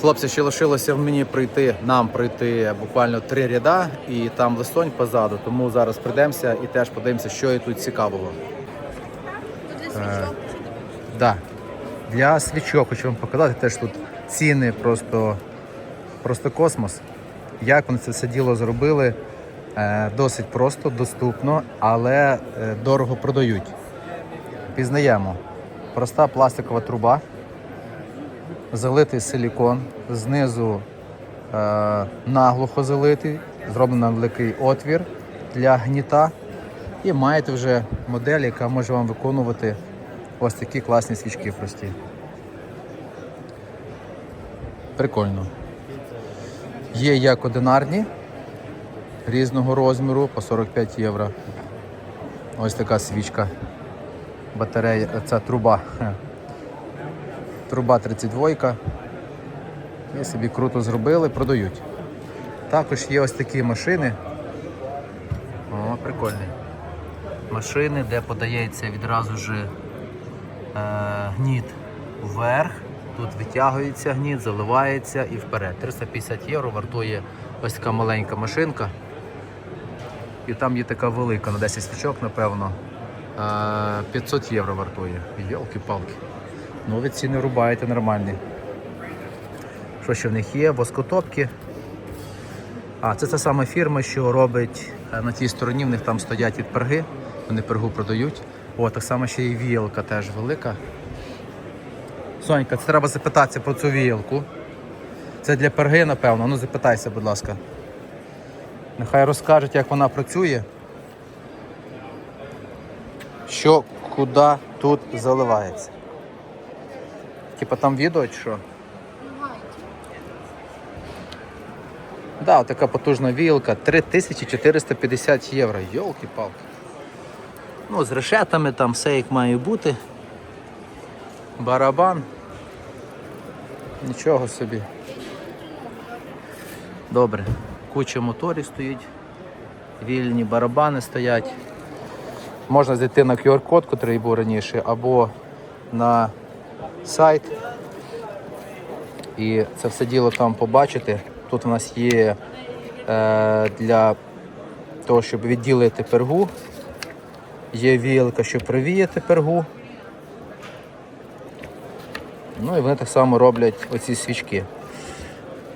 Хлопці, ще лишилося в мені прийти, нам пройти буквально три ряда, і там листонь позаду. Тому зараз прийдемося і теж подивимося, що є тут цікавого. Е, да. Для свічок хочу вам показати, теж тут ціни просто, просто космос. Як вони це все діло зробили? Е, досить просто, доступно, але е, дорого продають. Пізнаємо. Проста пластикова труба, залитий силікон, знизу е, наглухо залитий, зроблено великий отвір для гніта. І маєте вже модель, яка може вам виконувати ось такі класні свічки прості. Прикольно. Є як одинарні різного розміру по 45 євро. Ось така свічка. Батарея, це труба. Труба 32. І собі круто зробили, продають. Також є ось такі машини. О, прикольні. Машини, де подається відразу ж е, гніт вверх. Тут витягується гніт, заливається і вперед. 350 євро вартує ось така маленька машинка. І там є така велика на 10 свічок, напевно. Е, 500 євро вартує. Йолки-палки. Ну, ви ціни рубаєте нормальні. Що ще в них є? Воскотопки. А, це та сама фірма, що робить е, на тій стороні, в них там стоять від перги, вони пергу продають. О, так само ще і віялка теж велика. Сонька, це треба запитатися про цю віялку. Це для перги, напевно. Ну запитайся, будь ласка. Нехай розкажуть, як вона працює. Що куди тут заливається. Типа там відео чи що? Да, така потужна вілка, 3450 євро. Йолки-палки. Ну, з решетами там все як має бути. Барабан. Нічого собі. Добре. Куча моторів стоїть. Вільні барабани стоять. Можна зайти на QR-код, який був раніше, або на сайт. І це все діло там побачити. Тут у нас є е, для того, щоб відділити пергу. Є віялка, щоб привіяти пергу. Ну і вони так само роблять оці свічки.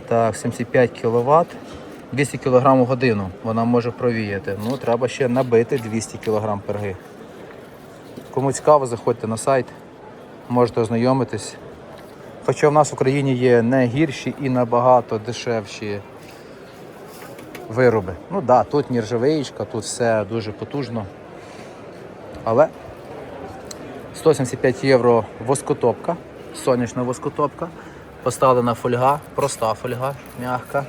Так, 75 кВт, 200 кг в годину вона може провіяти. Ну, треба ще набити 200 кг перги. Кому цікаво, заходьте на сайт, можете ознайомитись. Хоча в нас в Україні є не гірші і набагато дешевші вироби. Ну так, да, тут нержавеєчка, тут все дуже потужно. Але 175 євро воскотопка, сонячна воскотопка, поставлена фольга, проста фольга, м'яка,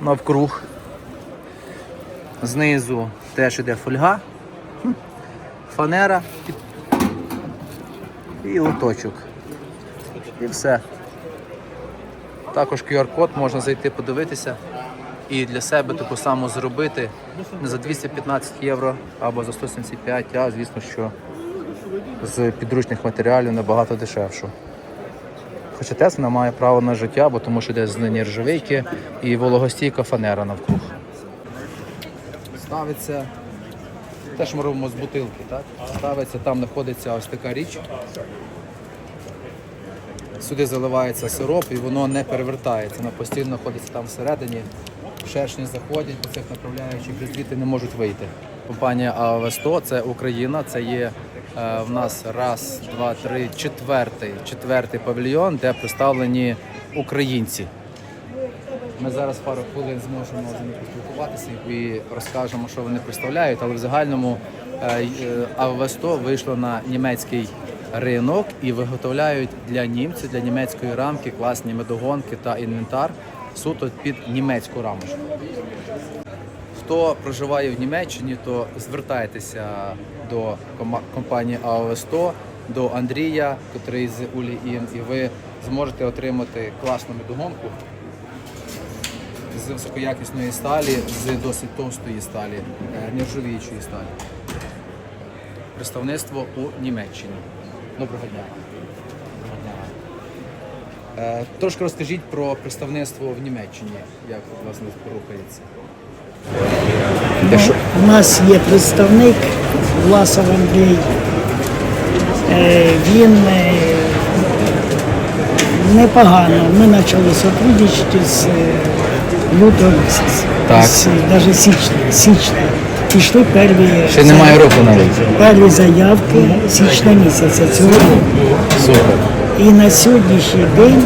навкруг. Знизу теж іде фольга, фанера і- лоточок. І все. Також QR-код можна зайти подивитися і для себе таку саму зробити не за 215 євро або за 175, а звісно, що з підручних матеріалів набагато дешевшу. Хоча теж вона має право на життя, бо тому що йде з нержавейки і вологостійка фанера навкруг. Ставиться те, що ми робимо з бутилки, так? Ставиться, там знаходиться ось така річ. Сюди заливається сироп і воно не перевертається, воно постійно знаходиться там всередині. Шершні заходять по цих направляючих і звідти не можуть вийти. Компанія АВ100 це Україна, це є е, в нас раз, два, три, четвертий, четвертий павільйон, де представлені українці. Ми зараз пару хвилин зможемо з ними поспілкуватися і розкажемо, що вони представляють, але в загальному е, е, АВ100 вийшло на німецький ринок і виготовляють для німців, для німецької рамки класні медогонки та інвентар суто під німецьку рамочку. Хто проживає в Німеччині, то звертайтеся до компанії АО100, до Андрія, який з Улі Ін, і ви зможете отримати класну медогонку з високоякісної сталі, з досить товстої сталі, е, нержавіючої сталі. Представництво у Німеччині. Доброго дня. Доброго дня. Е, Трошки розкажіть про представництво в Німеччині, як власне рухається. Якщо У нас є представник Власов Андрій. Е, Він непогано. Ми почали сотрудничати з лютого. Так. Навіть січня. січня. Пішли перві, ще немає року навіть. перві заявки січня місяця цього року. Супер. І на сьогоднішній день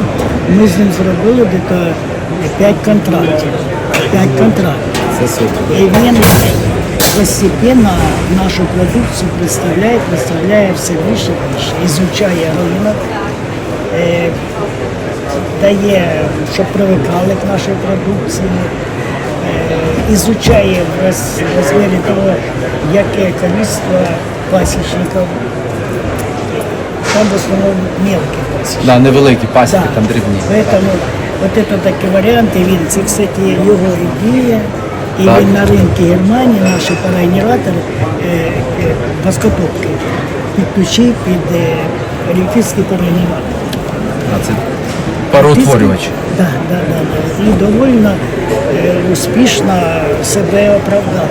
ми з ним зробили десь 5 контрактів. 5 контрактів. Це супер. І він постепенно нашу продукцію представляє, представляє все більше і більше. Ізучає ринок, е, дає, щоб привикали к нашій продукції, ізучає в розмірі того, яке кількість пасічників. Там в основному мелкі пасічники. Да, невеликі пасіки, Да. там дрібні. Поэтому вот это такі варіанти, він, це, кстати, його ідея. І Так. він на ринку Германії, наші парогенератори, е, е, підключив під е. А це пароутворювач. Да, да, да, да. І доволі е, успішно себе оправдали.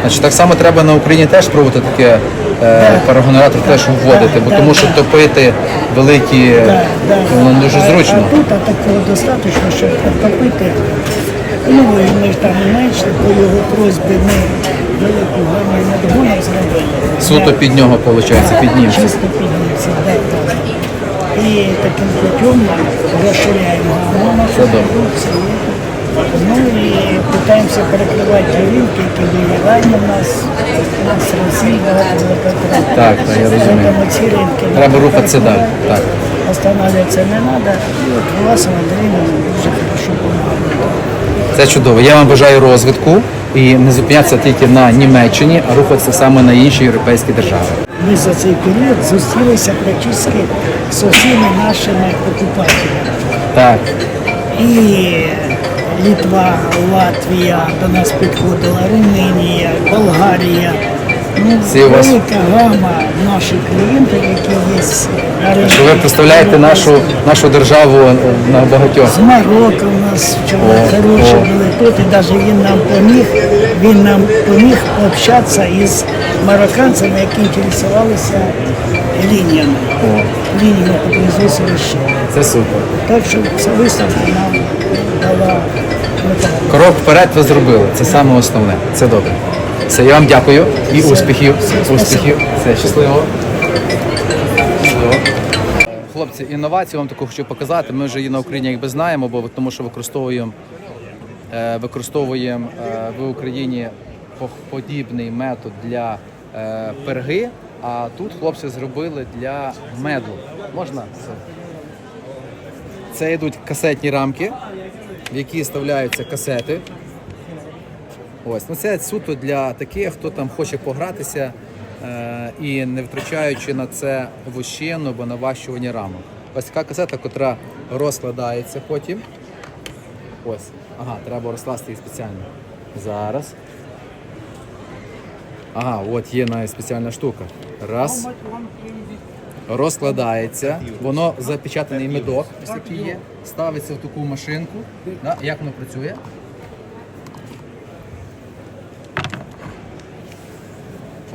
Значить, так само треба на Україні теж пробувати таке е, парогенератор теж вводити, бо да, тому да. що топити великі Да, да. воно дуже А- зручно. А тут а такого достатньо, щоб підтопити. Ну, і ми ж там менше, по його просьбі ми велику гарну надгонок зробили. Суто під нього, виходить, під німців. Чисто під німців, так, так. І таким путем розширяємо гармонок Це добре. Ну і намагаємося перекривати ті ринки, які були раніше в нас. У нас Росія багато було. Так, так, я розумію. Тому ці ринки Треба рухатися далі. Так. Останавливаться не надо. И вот Власов Андрей нам дуже хорошо помогает. Це чудово. Я вам бажаю розвитку і не зупинятися тільки на Німеччині, а рухатися саме на інші європейські держави. Ми за цей період зустрілися практично з усіма нашими покупателями. Так, І Литва, Латвія до нас підходила, Румунія, Болгарія. Ну, велика гама наших клієнтів, які є на ринку. що ви представляєте нашу, нашу державу на багатьох. З Марокко у нас вчора хороші були тут, і навіть він нам поміг, він нам поміг общатися із марокканцями, які інтересувалися лініями, лініями по производству вещей. Це супер. Так що ця виставка нам дала ну, Крок вперед ви зробили. Це саме основне. Це добре. Все, я вам дякую і Все. успіхів. Все, Успіхів. Все, щасливо. Хлопці, інновацію вам таку хочу показати. Ми вже її на Україні якби знаємо, бо тому що використовуємо, е, використовуємо е, в Україні подібний метод для е, перги, а тут хлопці зробили для меду. Можна? Це? Це йдуть касетні рамки, в які вставляються касети. Ось, ну це суто для таких, хто там хоче погратися е, і не втрачаючи на це вощину або наващування рамок. Ось така касета, котра розкладається потім. Ось. Ага, треба розкласти її спеціально. Зараз. Ага, от є навіть спеціальна штука. Раз. Розкладається, воно запечатаний медок, ось такий є, ставиться в таку машинку. Да? Як воно працює?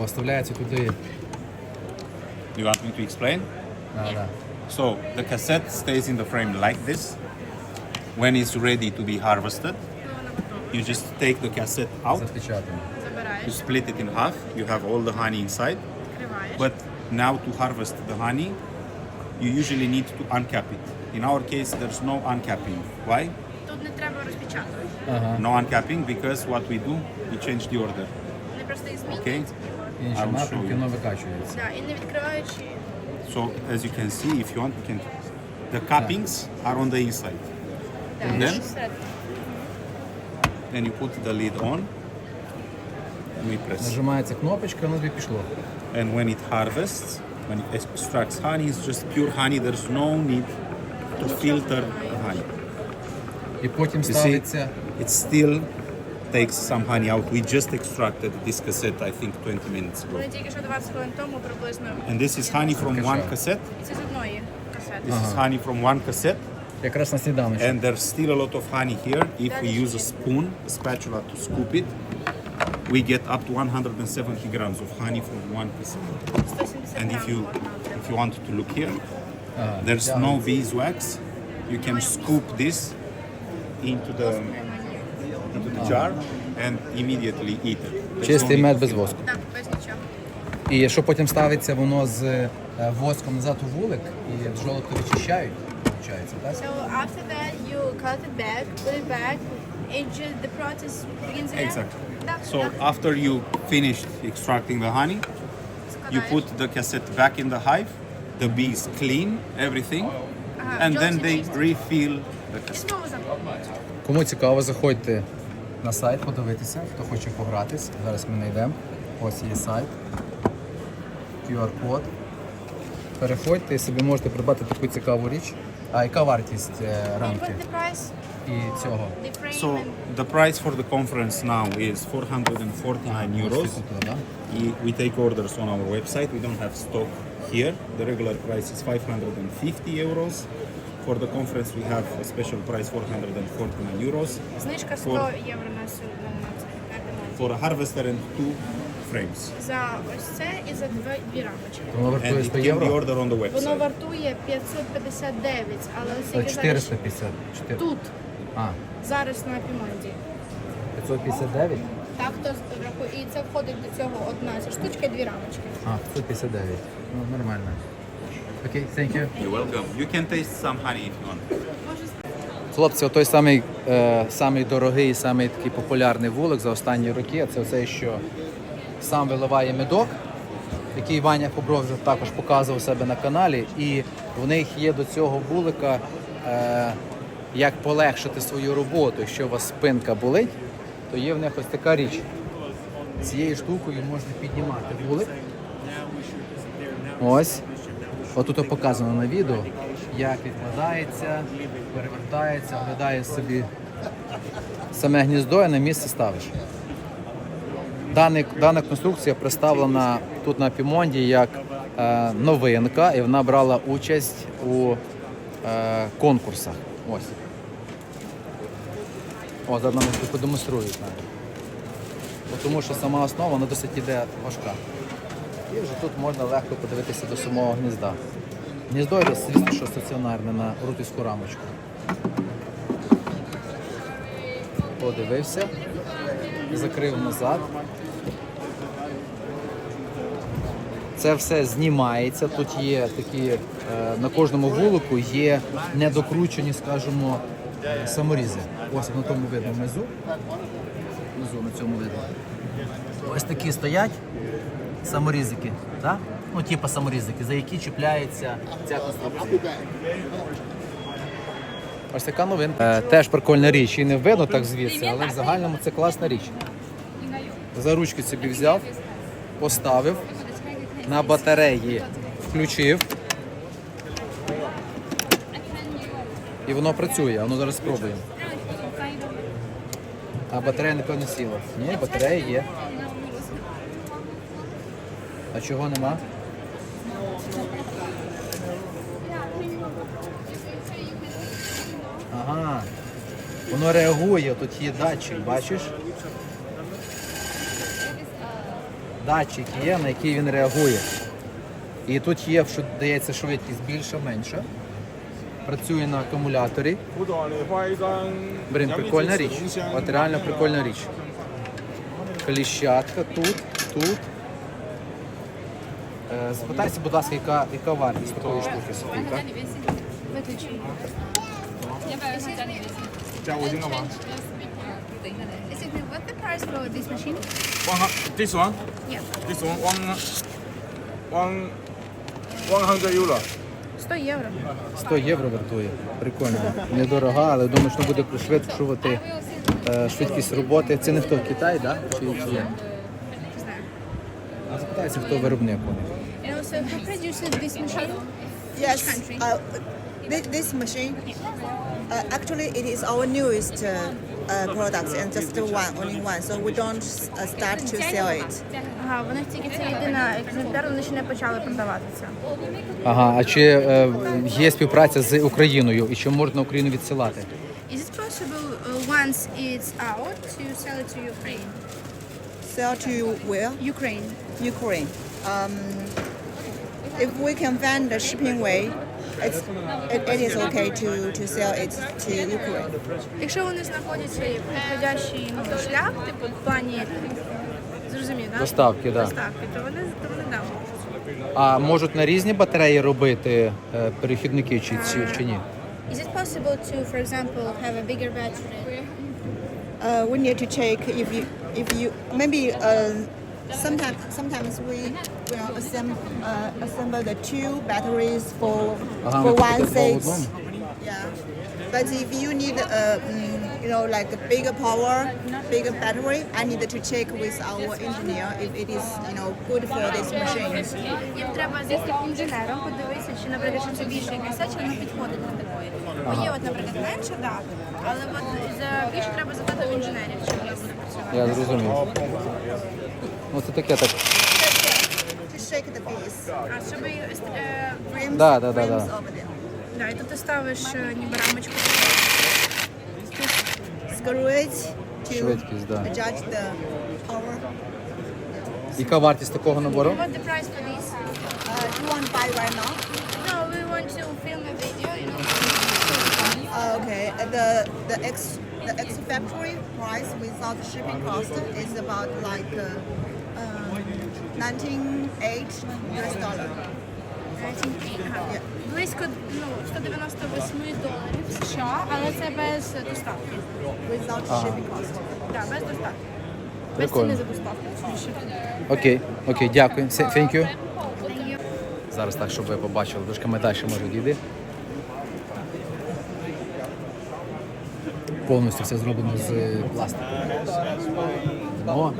О, Вставляється туди. You want me to explain? Да, да. So the cassette stays in the frame like this. When it's ready to be harvested, you just take the cassette out, Запечатано. you split it in half, you have all the honey inside. But now to harvest the honey, you usually need to uncap it. In our case, there's no uncapping. Why? Тут не треба розпечатувати. No uncapping because what we do, we change the order. Вони просто їх Okay? змінюють. Інші I will show напрямки, you. воно викачується. Да, і не відкриваючи. So as you can see, if you want, you can. The cappings are on the inside. Да, And then? і всередині. Then you put the lid on. And we press. Нажимається кнопочка, воно тобі пішло. And when it harvests, when it extracts honey, it's just pure honey. There's no need to filter the honey. І потім You see, ставиться. it still takes some honey out. We just extracted this cassette, I think, 20 minutes ago. Вони тільки що 20 хвилин тому приблизно. And this is honey from one cassette. І це з одної касети. This is honey from one cassette. Якраз на сніданочок. And there's still a lot of honey here. If we use a spoon, a spatula to scoop it, we get up to 170 grams of honey from one piece. 170 And if you грамів. if you want to look here, there's no beeswax. You can scoop this into the into the jar and immediately eat it. There's no Чистий need мед to без filter. воску. Так, без нічого. І що потім ставиться воно з е, воском назад у вулик і жолобки вичищають, виходить, так? So after that you cut it back, put it back, and just the process begins again. Exactly. So after you finished extracting the honey, you put the cassette back in the hive. The bees clean everything, and then they refill the cassette. Кому цікаво, заходьте на сайт, подивитися, хто хоче погратись. Зараз ми знайдемо. Ось є сайт. QR-код. Переходьте і собі можете придбати таку цікаву річ. А яка вартість е, рамки? і цього? The frame So and the price for the conference now is 449 euros. Ось тут, да? We- We take orders on our website. We don't have stock here. The regular price is 550 euros. For the conference, we have a special price 449 euros знижка 100 For- євро на сьогодні на це на демонстрацію. for a harvester and two frames. За ось це і за дві, дві рамочки. Воно And вартує it 100 can be євро? ordered on the Воно website. вартує 559, але Е, оскільки зараз 450. 4. тут, А, зараз на Пімонді. 559? Так, то. І це входить до цього одна ця штучка і дві рамочки. А, 559. Ну, нормально. Окей, thank you. You're welcome. You can taste some honey if you want. Хлопці, той самий, е, самий дорогий, самий такий популярний вулик за останні роки. Це оцей, що сам виливає медок, який Ваня Хобров також показував себе на каналі. І в них є до цього вулика, е, як полегшити свою роботу. Якщо у вас спинка болить, то є в них ось така річ. Цією штукою можна піднімати вулик. Ось. Отут показано на відео, як відкладається, перевертається, оглядає собі саме гніздо і на місце ставиш. Даний, дана конструкція представлена тут на Пімонді як е, новинка, і вона брала участь у е, конкурсах. Ось. О, зараз нам тут продемонструють навіть. Тому що сама основа вона досить іде важка. І вже тут можна легко подивитися до самого гнізда. Гніздо йде, звісно, що стаціонарне на рутівську рамочку. Подивився, закрив назад. Це все знімається. Тут є такі, на кожному вулику є недокручені, скажімо, е, саморізи. Ось на тому видно внизу. Внизу на цьому видно. Ось такі стоять саморізики, так? Ну, типу саморізики, за які чіпляється ця конструкція. Ось така новинка. Е, теж прикольна річ. І не видно так звідси, але в загальному це класна річ. За ручки собі взяв, поставив, на батареї включив. І воно працює, ну зараз спробуємо. А батарея напевно сіла. Ні, батарея є. А чого нема? Ага. Воно реагує, тут є датчик, бачиш? Датчик є, на який він реагує. І тут є, що дається швидкість більша, менша працює на акумуляторі. Блін, прикольна річ. От реально прикольна річ. Кліщатка тут, тут. Е, Запитайся, будь ласка, яка, яка вартість такої штуки Софійка? Is it what the price for this machine? One, this one, Yeah. this one, one, one, 100 euro. 100 євро. 100 євро вартує. Прикольно. Недорога, але думаю, що буде пришвидшувати е, швидкість роботи. Це не хто Китай, да? Чи, чи є? Не знаю. А запитайся, хто виробник у них. And also, who produces this machine? Yes, country? uh, thi- this machine actually, it is our newest uh, uh, products and just the one, only one. So we don't uh, start to sell it. Ага, вони тільки це єдина екземпляр, вони ще не почали продавати. Ага, а чи е, є співпраця з Україною і чи можна Україну відсилати? Is it possible uh, once it's out to sell it to Ukraine? Sell to where? Ukraine. Ukraine. Um, if we can find the shipping way, it's, it, it is okay to, to sell it to Ukraine. Якщо вони знаходять свій підходящий ну, шлях, типу в плані зрозумів, да? Доставки, да. Доставки, то вони то вони да. А можуть на різні батареї робити е, перехідники чи, чи, чи ні? Is it possible to, for example, have a bigger battery? Uh, we need to check if you if you maybe uh, sometimes sometimes we will assemble uh, assemble the two batteries for Ага, for ви one купите по set. одному? Yeah, but if you need uh, mm, you know like a bigger power, bigger battery, I need to check with our engineer if it is you know good for this machine. Їм треба з'їздити к інженерам, подивитися, чи, наприклад, що це більше якась, чи воно підходить на такої. Бо є, от, наприклад, менше, да, але от за більше треба запитати в інженерів, чи воно буде працювати. Я зрозумів. Ну це таке так. To shake the piece, А щоб її, е, rims, Да, да, да, rims да. over there. да, і тут ти ставиш е, ніби рамочку. Screw it to Швидкість, да. adjust the power. Яка вартість такого набору? What the price for this? Uh, do you want to buy right now? No, we want to film a video, you know. Uh, okay, uh, the the ex the ex factory price without shipping cost is about like uh, um, 19.8 US dollar. Ага. Близько ну, 198 доларів США, але це без доставки. Without shipping cost. Так, без доставки. Без Прикольно. ціни за доставку. Окей, окей, дякую. Се- Thank you. Зараз так, щоб ви побачили, трошки ми далі може дійти. Повністю все зроблено з пластику. Дно.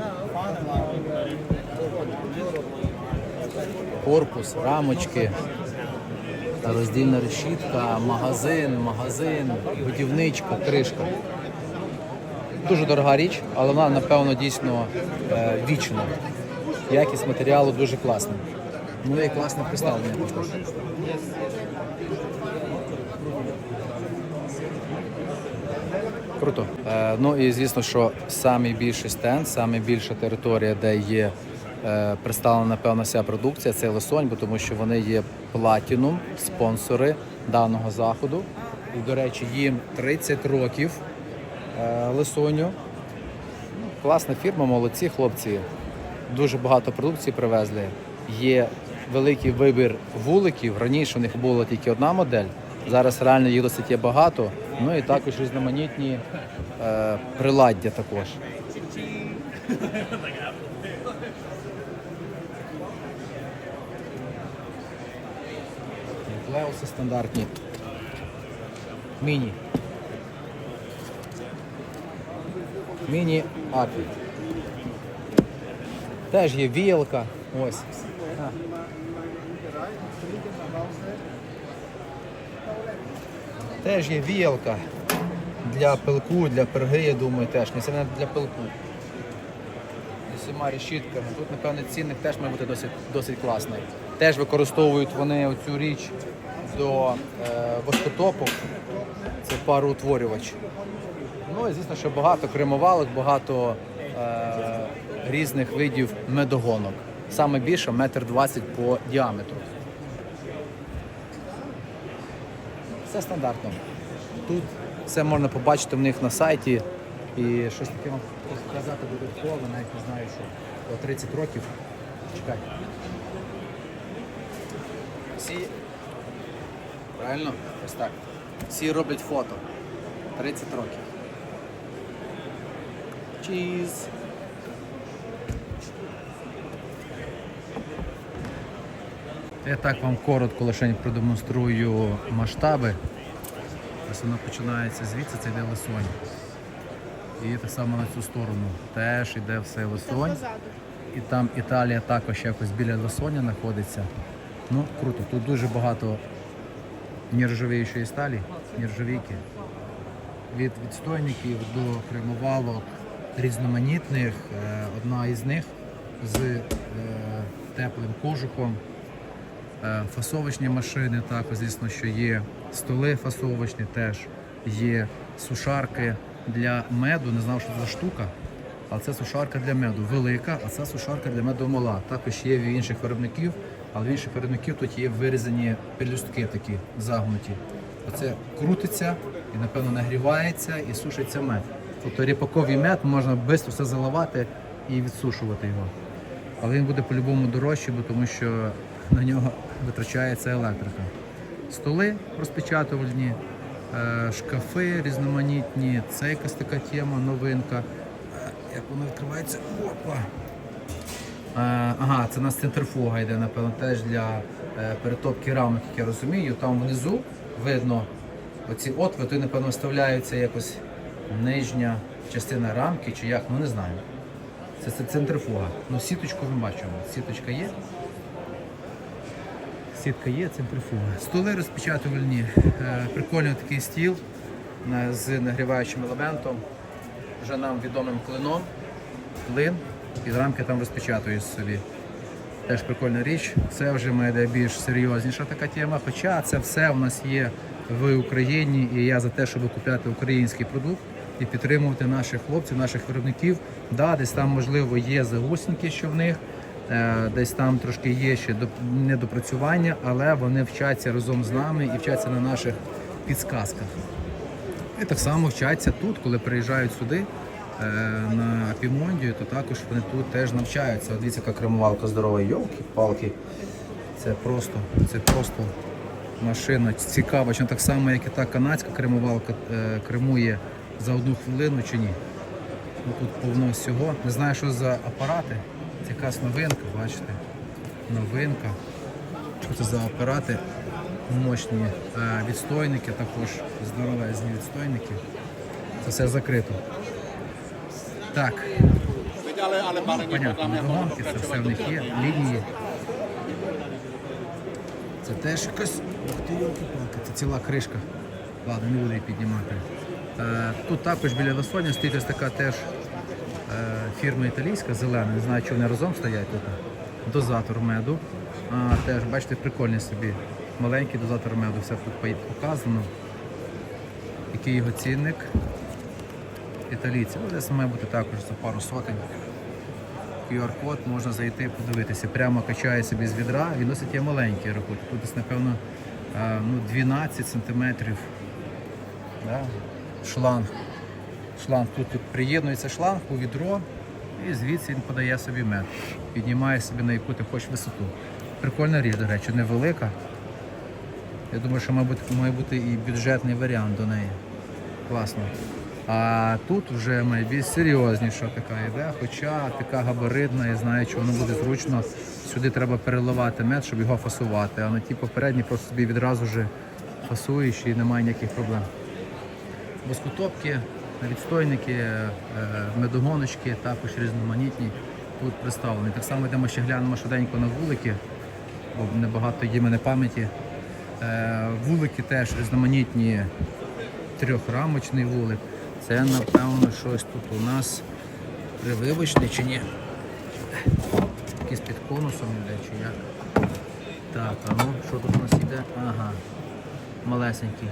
Корпус, рамочки, роздільна решітка, магазин, магазин, будівничка, кришка. Дуже дорога річ, але вона, напевно, дійсно е, вічна. Якість матеріалу дуже класна. Ну і класне представлення також. Круто. Е, ну і звісно, що найбільший стенд, найбільша територія, де є представлена напевно вся продукція, це Лисонь, бо тому що вони є платінум, спонсори даного заходу. І, до речі, їм 30 років е, Лисоню. Класна фірма, молодці хлопці. Дуже багато продукції привезли. Є великий вибір вуликів. Раніше у них була тільки одна модель. Зараз реально їх досить є багато. Ну і також різноманітні е, приладдя також. Клеуси стандартні. Міні. Міні Акві. Теж є віялка. Ось. Теж є віялка для пилку, для перги, я думаю, теж. Не це для пилку. З усіма решітками. Тут, напевно, цінник теж має бути досить, досить класний. Теж використовують вони оцю річ до е, воскотопу. Це пароутворювач. Ну і звісно, що багато кремувалок, багато е, різних видів медогонок. Саме більше метр двадцять по діаметру. Все стандартно. Тут все можна побачити в них на сайті. І щось таке вам сказати додатково, навіть не знаю, що по 30 років. Чекай. Всі. Правильно? Ось так. Всі роблять фото. 30 років. Чіз. Я так вам коротко лише продемонструю масштаби. Ось воно починається звідси, це йде лисонь. І так само на цю сторону теж йде все лисонь. І там Італія також якось біля лисоня знаходиться. Ну, круто, тут дуже багато нержавіючої сталі, нержавійки. від відстойників до кремувалок різноманітних. Е, Одна із них з е, теплим кожухом. Е, Фасовочні машини також, звісно, що є столи фасовочні теж є сушарки для меду. Не знав, що це за штука. А це сушарка для меду велика, а це сушарка для меду мала. Також є в інших виробників, але в інших виробників тут є вирізані пелюстки такі загнуті. Оце крутиться і, напевно, нагрівається і сушиться мед. Тобто ріпаковий мед можна швидко все заливати і відсушувати його. Але він буде по-любому дорожчий, тому що на нього витрачається електрика. Столи розпечатувальні, е, шкафи різноманітні, це якась така тема, новинка. Е, Як воно відкривається? Опа! Е, Ага, це у нас центрифуга йде, напевно, теж для е, перетопки рамок, як я розумію. Там внизу видно оці отвити, напевно, вставляються якось нижня частина рамки чи як, ну не знаю. Це, це центрифуга. Ну, сіточку ми бачимо. Сіточка є. Сітка є, центрифуга. Столи розпечатувальні. Е, Прикольний такий стіл з нагріваючим елементом, вже нам відомим клином. Клин, з рамки там розпечатуєш собі. Теж прикольна річ. Це вже має більш серйозніша така тема. Хоча це все у нас є в Україні, і я за те, щоб купляти український продукт і підтримувати наших хлопців, наших виробників. Да, десь там можливо є загусники, що в них. е, Десь там трошки є ще недопрацювання, але вони вчаться разом з нами і вчаться на наших підсказках. І так само вчаться тут, коли приїжджають сюди на Апімондію, то також вони тут теж навчаються. От Дивіться, яка кремувалка здорова, йолки-палки. Це просто, це просто машина цікава, чи так само, як і та канадська кремувалка е, кремує за одну хвилину чи ні. Ну, Тут повно всього. Не знаю, що за апарати. Це якась новинка, бачите? Новинка. Що це за апарати? Мощні Е, відстойники, також здоровезні відстойники. Це все закрито. Так. Ну, понятно, вагонки, це все в них є, лінії. Це теж якась. Ух ти, ёлки-палки, це ціла кришка. Ладно, не буду її піднімати. Е, тут також біля Лосоня стоїть ось така теж е, фірма італійська, зелена, не знаю, чи вони разом стоять тут. Дозатор меду. А, теж, бачите, прикольний собі. Маленький дозатор меду, все тут показано. Який його цінник. Італійці. Ну, Десь має бути також за пару сотень. QR-код можна зайти подивитися. Прямо качає собі з відра, він досить є маленький рахунок. Тут десь, напевно, ну, 12 сантиметрів. Да? Шланг. Шланг тут, тут приєднується шланг у відро і звідси він подає собі мед. Піднімає собі на яку ти хочеш висоту. Прикольна річ, до речі, невелика. Я думаю, що мабуть, має бути і бюджетний варіант до неї. Класно. А тут вже має більш серйозніша така йде, хоча така габаритна, я знаю, що воно буде зручно. Сюди треба переливати мед, щоб його фасувати. А на ті попередні просто собі відразу вже фасуєш і немає ніяких проблем. Воскотопки, відстойники, е, медогоночки, також різноманітні тут представлені. Так само йдемо ще глянемо швиденько на вулики, бо небагато є мене пам'яті. Е, Вулики теж різноманітні, трьохрамочний вулик. Це, напевно, щось тут у нас прививочне чи ні? Якийсь під конусом йде чи як? Так, а ну, що тут у нас йде? Ага, малесенький.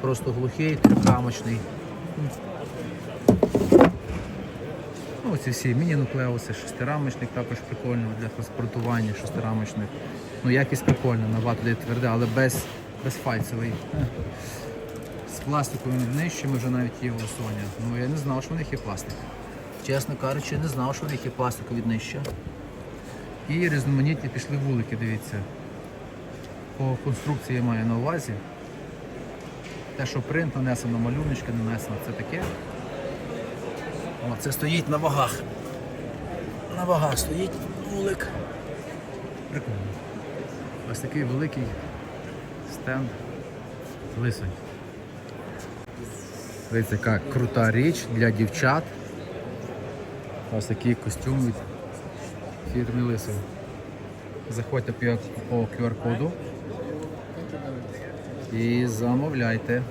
Просто глухий, трьохрамочний. Ну, ці всі міні-нуклеуси, шестирамочник також прикольно для транспортування шестирамочних. Ну, якість прикольна, набагато де тверде, але без, без фальцевий. Пластиковими днищами вже навіть є у Соня. Ну я не знав, що в них є пластик. Чесно кажучи, не знав, що в них є пластикові днища. І різноманітні пішли вулики, дивіться. По конструкції я маю на увазі. Те, що принт нанесено, малюночки нанесено, це таке. О, це стоїть на вагах. На вагах стоїть вулик. Прикольно. Ось такий великий стенд лисий. Дивіться, яка крута річ для дівчат. Ось такий костюм від фірми Лисий. Заходьте по QR-коду і замовляйте.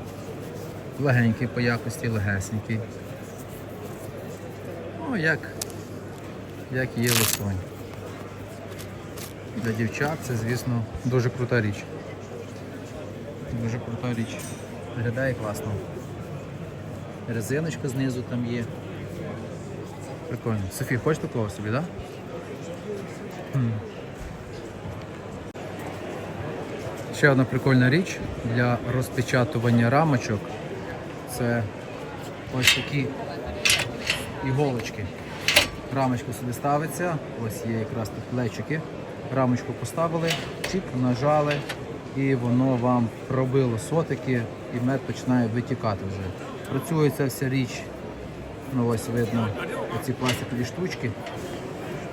Легенький по якості, легесенький. Ну, як, як є лисонь. Для дівчат це, звісно, дуже крута річ. Дуже крута річ. Виглядає класно. Резиночка знизу там є. Прикольно. Софія, хочеш такого собі, так? Да? Ще одна прикольна річ для розпечатування рамочок. Це ось такі іголочки. Рамочка сюди ставиться, ось є якраз тут плечики. Рамочку поставили, чик, нажали, і воно вам пробило сотики, і мед починає витікати вже. Працює ця вся річ, ну ось видно оці пластикові штучки.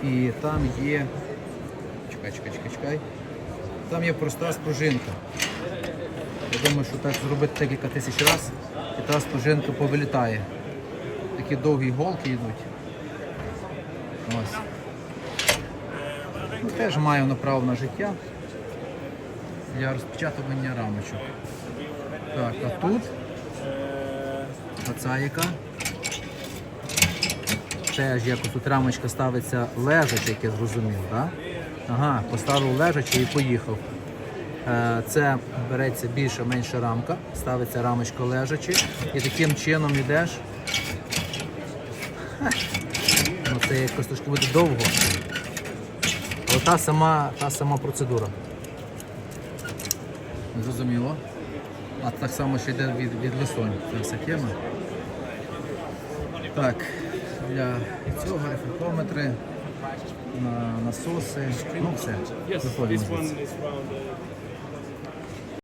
І там є. Чекай, чекай, чекай, чекай. Там є проста спружинка. Я думаю, що так зробити декілька тисяч разів, і та спружинка повилітає. Такі довгі голки йдуть. Ось. Ну, теж має воно право на життя для розпечатування рамочок. Так, а тут оця яка. Теж якось тут рамочка ставиться лежачи, як я зрозумів, так? Ага, поставив лежачи і поїхав. Е, Це береться більша менша рамка, ставиться рамочка лежачи і таким чином йдеш. Ну це якось трошки буде довго. Але та сама, та сама процедура. Зрозуміло. А так само ще йде від, від лисонь. Це вся тема. Так, для цього рефлектометри, на, насоси, ну все. Виходимо